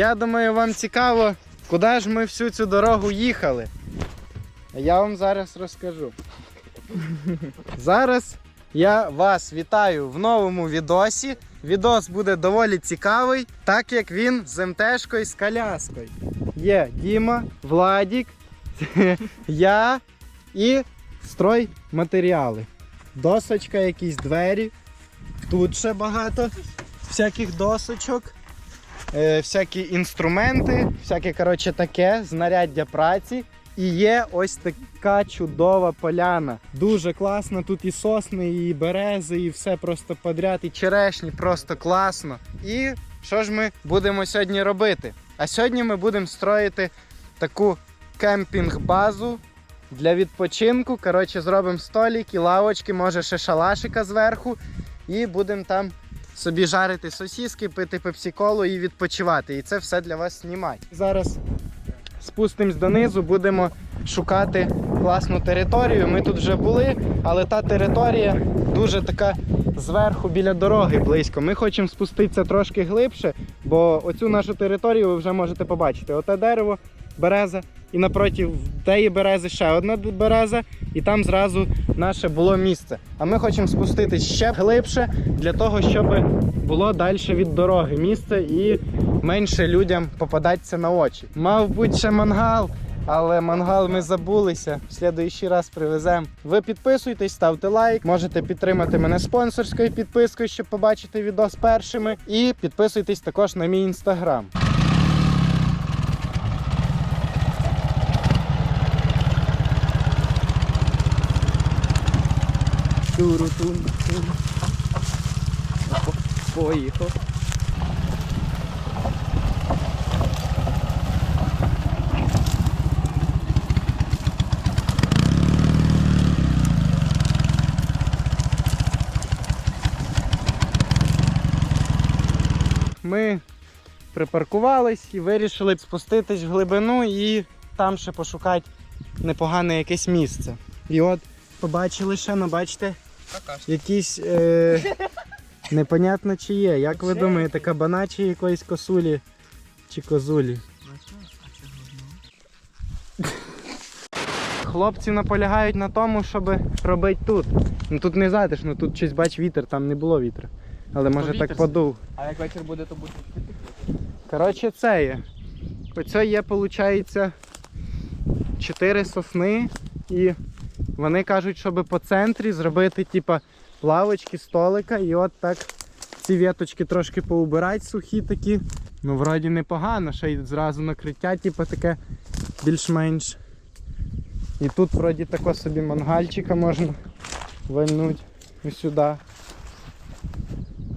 Я думаю, вам цікаво, куди ж ми всю цю дорогу їхали. Я вам зараз розкажу. Зараз я вас вітаю в новому відосі. Відос буде доволі цікавий, так як він з МТшкою з коляскою. Є Діма, Владік, я і стройматеріали. Досочка, якісь двері. Тут ще багато всяких досочок, е, всякі інструменти, всяке коротше таке, знаряддя праці. І є ось така чудова поляна. Дуже класно. Тут і сосни, і берези, і все просто подряд, і черешні, просто класно. І що ж ми будемо сьогодні робити? А сьогодні ми будемо строїти таку кемпінг-базу для відпочинку. Коротше, зробимо столики, лавочки, може ще шалашика зверху. І будемо там собі жарити сосіски, пити пепсі-колу і відпочивати. І це все для вас знімати. Зараз спустимось донизу, будемо шукати класну територію. Ми тут вже були, але та територія дуже така зверху біля дороги близько. Ми хочемо спуститися трошки глибше, бо оцю нашу територію ви вже можете побачити. Оте дерево, береза, і напроти тієї берези ще одна береза, і там зразу наше було місце. А ми хочемо спуститись ще глибше для того, щоб було далі від дороги місце і менше людям попадатися на очі. Мав бути ще мангал, але мангал ми забулися. В слідуючий раз привеземо. Ви підписуйтесь, ставте лайк, можете підтримати мене спонсорською підпискою, щоб побачити відос першими. І підписуйтесь також на мій інстаграм. Туру-тун. Поїхав. Ми припаркувались і вирішили спуститись в глибину і там ще пошукати непогане якесь місце. І от побачили ще, ну бачите, якісь е, непонятно чи є. Як ви думаєте, кабана чи якоїсь косулі чи козулі? Хлопці наполягають на тому, щоб робити тут. Ну тут не затишно, тут щось бач вітер, там не було вітру. Але може так подув. А як вечір буде, то буде. Коротше, це є. Оце є, виходить, 4 сосни. І вони кажуть, щоб по центрі зробити, типа, лавочки, столика. І от так ці віточки трошки поубирати сухі такі. Ну, вроді непогано, ще й зразу накриття, типу, таке більш-менш. І тут вроді тако собі мангальчика можна вальнути ось сюди.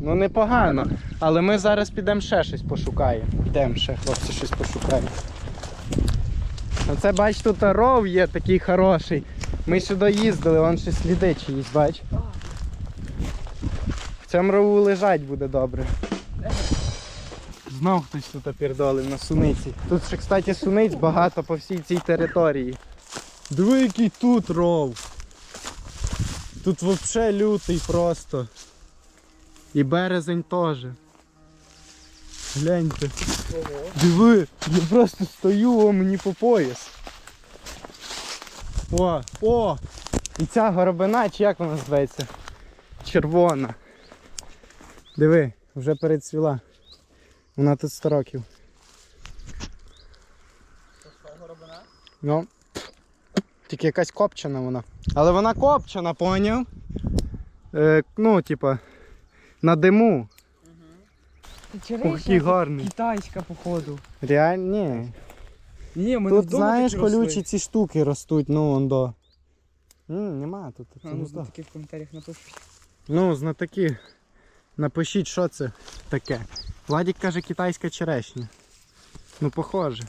Ну непогано. Але ми зараз підемо ще щось пошукаємо. Йдемо ще, хлопці, щось пошукаємо. Оце бач, тут ров є такий хороший. Ми сюди їздили, вон ще сліди чиїсь, бач. В цьому рову лежать буде добре. Знов хтось тут пердолив на суниці. Тут ще, кстати, суниць багато по всій цій території. Диви, який тут ров. Тут взагалі лютий просто. І березень теж. Гляньте. Диви, я просто стою, о, мені по пояс. О, о! І ця горобина, чи як вона зветься? Червона. Диви, вже перецвіла. Вона тут 100 років. Ну. Тільки якась копчена вона. Але вона копчена, поняв? Е, ну, типа, на диму. Ох, який гарний. Китайська, походу. Реально, ні. Ні, ми Тут, знаєш, колючі ці штуки ростуть, ну он до. М, нема тут. А, ну, такі в коментарях напишуть. Ну, знатоки. Напишіть, що це таке. Владік каже китайська черешня. Ну, похоже.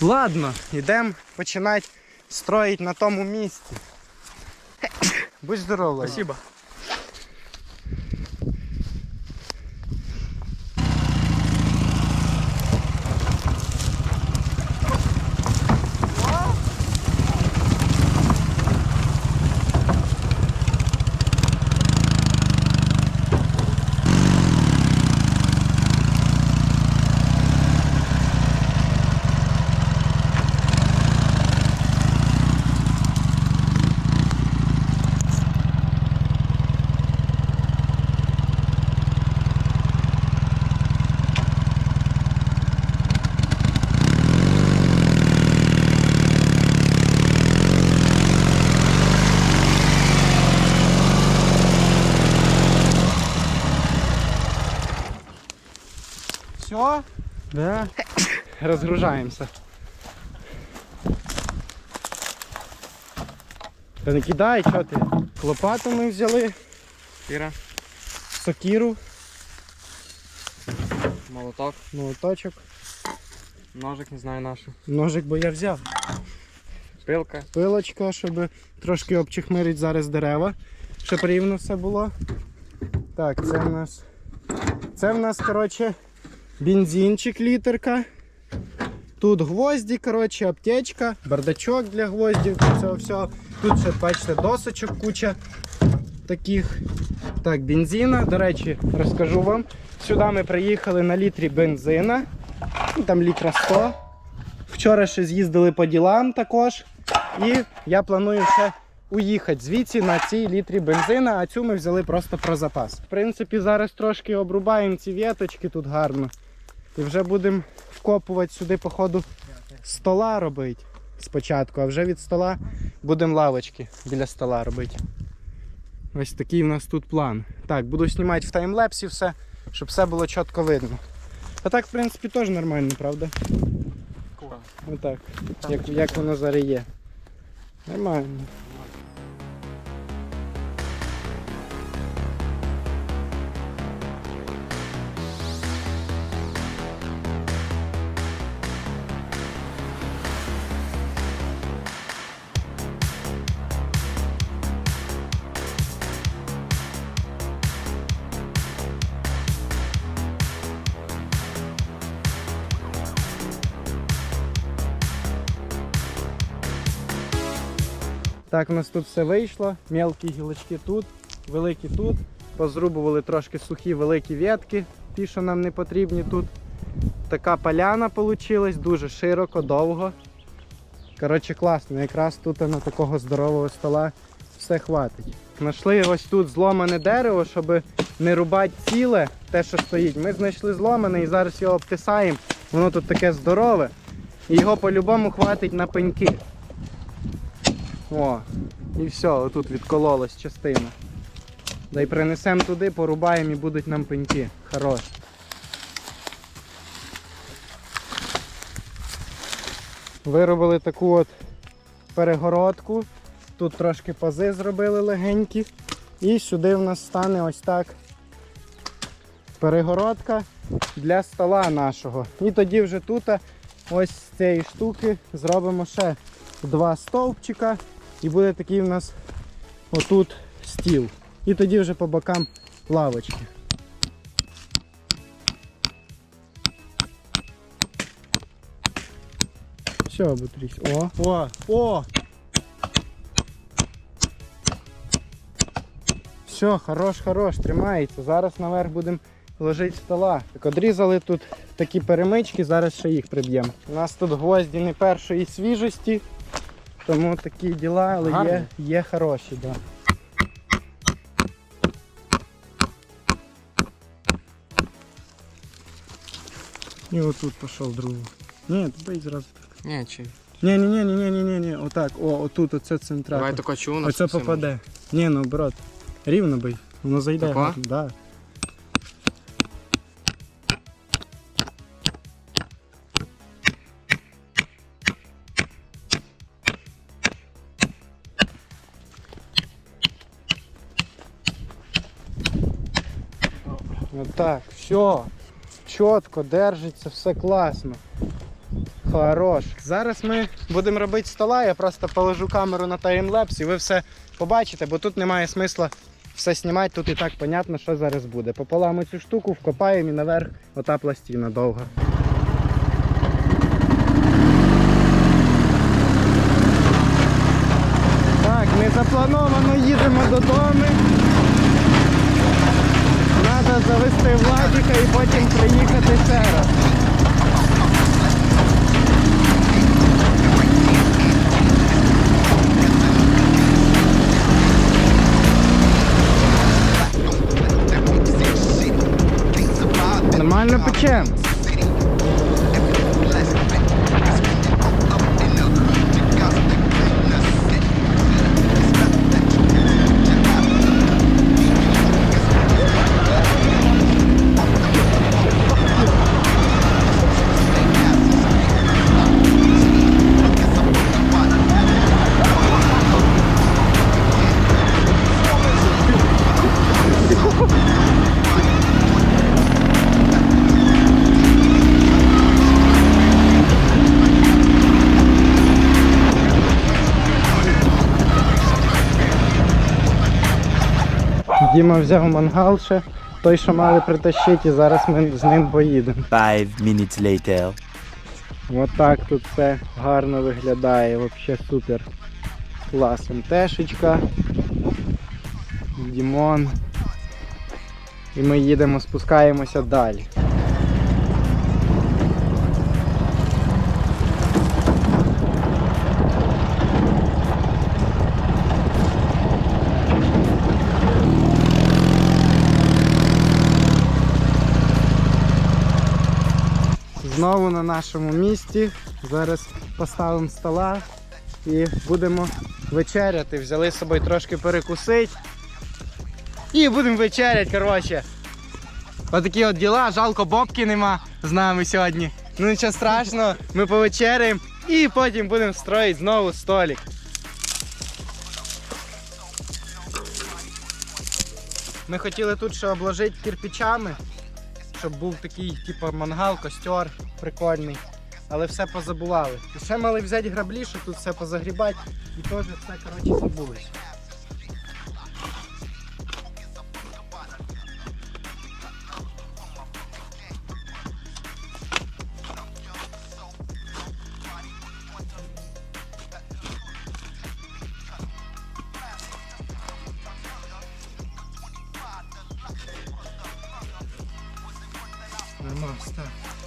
Ладно, йдемо починати строїти на тому місці. Будь здоров, Владик. Спасибо. Все. Да. Розгружаємося. Та не кидай, що ти? Лопату ми взяли, Іра. сокіру, Молоток. молоточок, Ножик, не знаю нашу. ножик, бо я взяв. Пилка. Пилочка, щоб трошки обчихмирити зараз дерева, щоб рівно все було. Так, це в нас. Це в нас, коротше, бензинчик літерка. Тут гвозді, коротше, аптечка, бардачок для гвоздів, цього всього. Тут ще, бачите, досочок куча таких. Так, бензина. До речі, розкажу вам. Сюди ми приїхали на літрі бензина. Ну, Там літра 100. Вчора ще з'їздили по ділам також. І я планую ще уїхати звідси на цій літрі бензина, а цю ми взяли просто про запас. В принципі, зараз трошки обрубаємо ці віточки тут гарно. І вже будемо вкопувати сюди, походу, стола робити спочатку, а вже від стола будемо лавочки біля стола робити. Ось такий у нас тут план. Так, буду знімати в таймлепсі все, щоб все було чітко видно. А так, в принципі, теж нормально, правда? Отак. Як, як воно зараз є. Нормально. Так, у нас тут все вийшло. Мелкі гілочки тут, великі тут. Позрубували трошки сухі великі ветки, ті, що нам не потрібні тут. Така поляна вийшла, дуже широко, довго. Коротше, класно, якраз тут на такого здорового стола все хватить. Знайшли ось тут зломане дерево, щоб не рубати ціле, те, що стоїть. Ми знайшли зломане і зараз його обтисаємо. Воно тут таке здорове. І його по-любому хватить на пеньки. О, і все, отут відкололась частина. Да й принесемо туди, порубаємо і будуть нам пеньки. Хорош. Виробили таку от перегородку. Тут трошки пази зробили легенькі. І сюди в нас стане ось так перегородка для стола нашого. І тоді вже тут ось з цієї штуки зробимо ще два стовпчика і буде такий у нас отут стіл. І тоді вже по бокам лавочки. Все, Бутрісь. О, о, о! Все, хорош, хорош, тримається. Зараз наверх будемо ложити стола. Так одрізали тут такі перемички, зараз ще їх приб'ємо. У нас тут гвозді не першої свіжості, тому такі діла, але є, Гарні. є хороші, Да. І отут пішов другий. Ні, бий зразу. так. Ні, чи. Ні, ні, ні, ні, ні, ні, ні, отак, о, отут, оце центральне. Давай тако чу на Оце попаде. Ні, ну брат, рівно бий. Воно зайде. Тако? гарно, Да. Отак, все. Чітко держиться, все класно. Хорош. Зараз ми будемо робити стола, я просто положу камеру на таймлепс і ви все побачите, бо тут немає смисла все знімати, тут і так понятно, що зараз буде. Пополам цю штуку, вкопаємо і наверх ота пластина довга. Так, незаплановано їдемо додому. Завести Владіка і потім приїхати ще раз. Нормально печем. Діма взяв мангал ще, той, що мали притащити, і зараз ми з ним поїдемо. Five minutes later. От так тут все гарно виглядає, взагалі супер. Клас, МТшечка, Дімон. І ми їдемо, спускаємося далі. Знову на нашому місці. Зараз поставимо стола і будемо вечеряти. Взяли з собою трошки перекусити. І будемо вечеряти, коротше. Отакі от діла, жалко бобки нема з нами сьогодні. Ну нічого страшного, ми повечеряємо і потім будемо строїти знову столик. Ми хотіли тут ще обложити кирпичами, щоб був такий, типу, мангал, костер прикольний. Але все позабували. І ще мали взяти граблі, щоб тут все позагрібати. І теж все, коротше, забули. Нормально, так.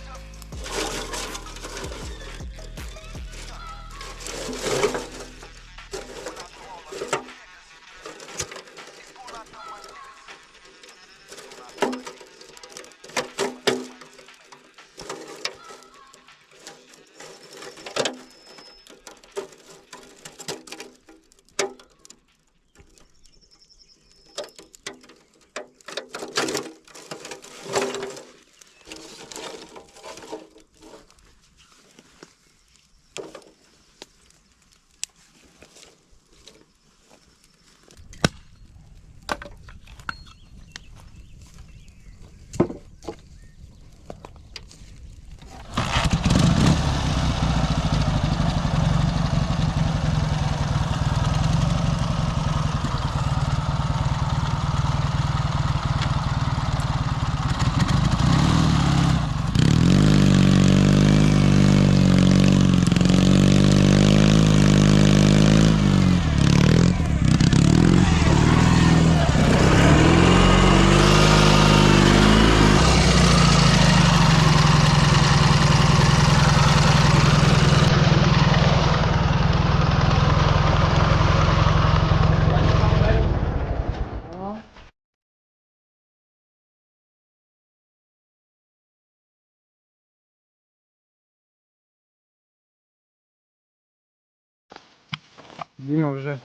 Діма вже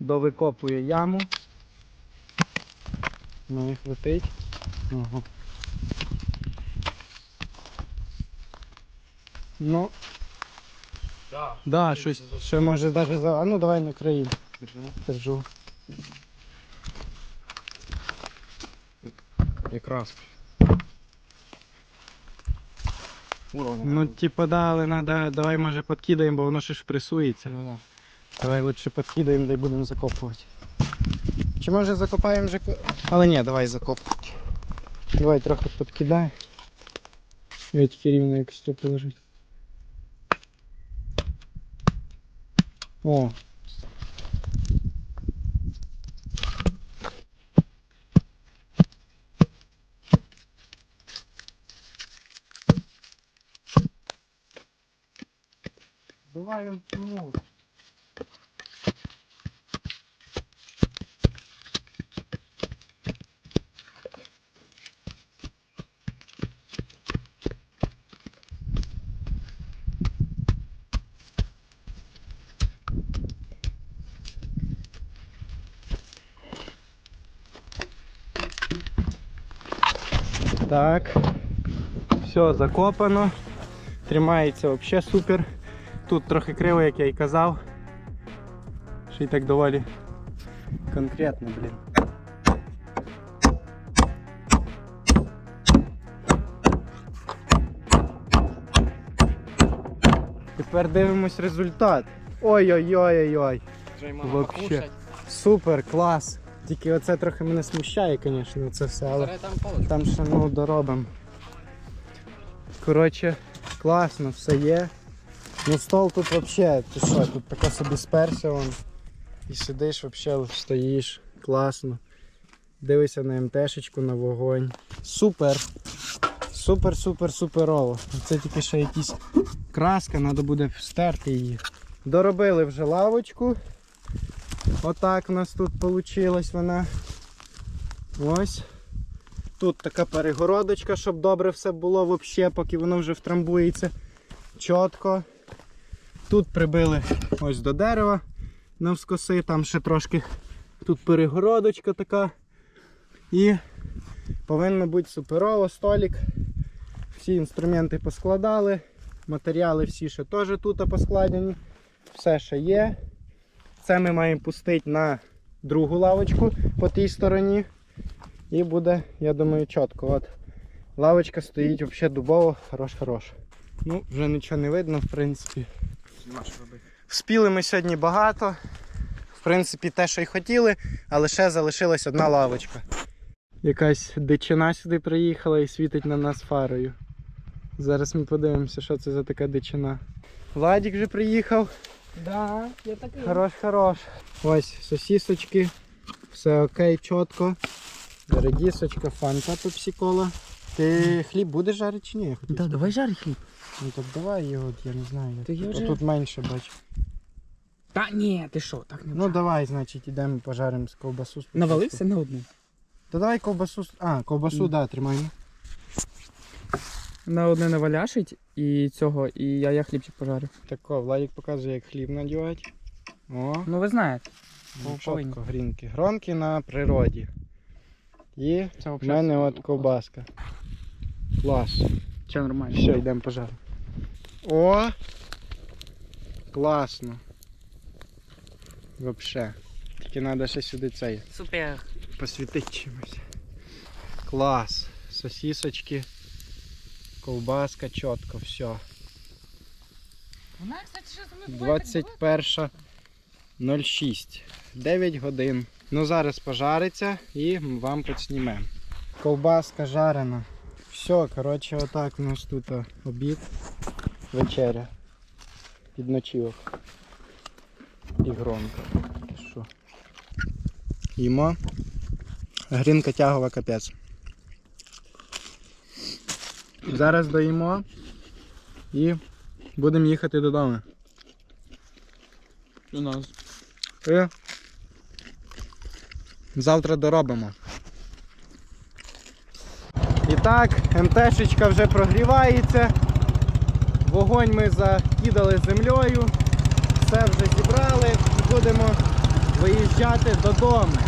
довикопує яму. Ну їх летить. Ага. Ну. Да. Да, щось ще може навіть за. А ну давай на країну. Держу. Якраз. Уровень. Ну, типа, да, але надо, давай може подкидаємо, бо воно ще ж пресується. Ну, да. Давай лучше подкидаємо, да й будемо закопувати. Чи може закопаємо вже. ко- Але ні, давай закопувати. Давай трохи подкидай. Я тільки рівно якось це положити. О. Давай он Так. Все закопано. Тримається взагалі супер. Тут трохи криво, як я і казав. Ще й так доволі конкретно, блін. Тепер дивимось результат. Ой-ой-ой-ой-ой. Супер, клас. Тільки оце трохи мене смущає, звісно, це все, але там ще ну доробимо. Коротше, класно, все є. Ну стол тут взагалі, ти що, тут тако собі сперся вон. І сидиш, взагалі стоїш. Класно. Дивишся на МТшечку, на вогонь. Супер. Супер, супер, суперово. Це тільки ще якісь краска, треба буде стерти її. Доробили вже лавочку. Отак у нас тут вийшла вона. Ось. Тут така перегородочка, щоб добре все було взагалі, поки воно вже втрамбується. Чітко. Тут прибили ось до дерева навскоси, там ще трошки тут перегородочка така. І повинно бути суперово, столик. Всі інструменти поскладали, матеріали всі ще теж тут поскладені. Все ще є. Це ми маємо пустити на другу лавочку по тій стороні. І буде, я думаю, чітко. От лавочка стоїть взагалі дубово, хорош-хорош. Ну, вже нічого не видно, в принципі. Вспіли ми сьогодні багато. В принципі, те, що й хотіли, але ще залишилась одна лавочка. Якась дичина сюди приїхала і світить на нас фарою. Зараз ми подивимося, що це за така дичина. Владік вже приїхав. Да, я такий. Хорош, хорош. Ось сосісочки. Все окей, чітко. Редісочка, фанта пепсикола. Ти хліб будеш жарити чи ні? Я хотів Да, давай жарь хліб. Ну так давай його, я не знаю. Та я вже- Тут менше бач. Та ні, ти що, так не Ну давай, значить, ідемо пожаримо з ковбасу. спочатку. Навалився на одну. Та давай ковбасу. с- А, ковбасу, Мгм. да, тримай. На одне наваляшить і цього, і я, я хлібчик пожарю. Тако, Владик показує, як хліб надівати. О, Ну ви знаєте. ну, чітко, грінки. Гронки на природі. І Це в мене от ковбаска. Клас. Все нормально. Все, йдемо пожаримо. О! Класно. Вообще. Тільки треба ще сюди цей Супер. посвітити чимось. Клас. Сосісочки. Ковбаска, чітко, все. Вона, кстати, що 21.06. 9 годин. Ну зараз пожариться і вам підснімемо. Ковбаска жарена. Все, коротше, отак у нас тут обід, вечеря. Підночівок. І громко. Що? Їмо. Грінка тягова капець. Зараз доїмо і будемо їхати додому. У нас. І завтра доробимо. І так, МТшечка вже прогрівається. Вогонь ми закидали землею. Все вже зібрали і будемо виїжджати додому.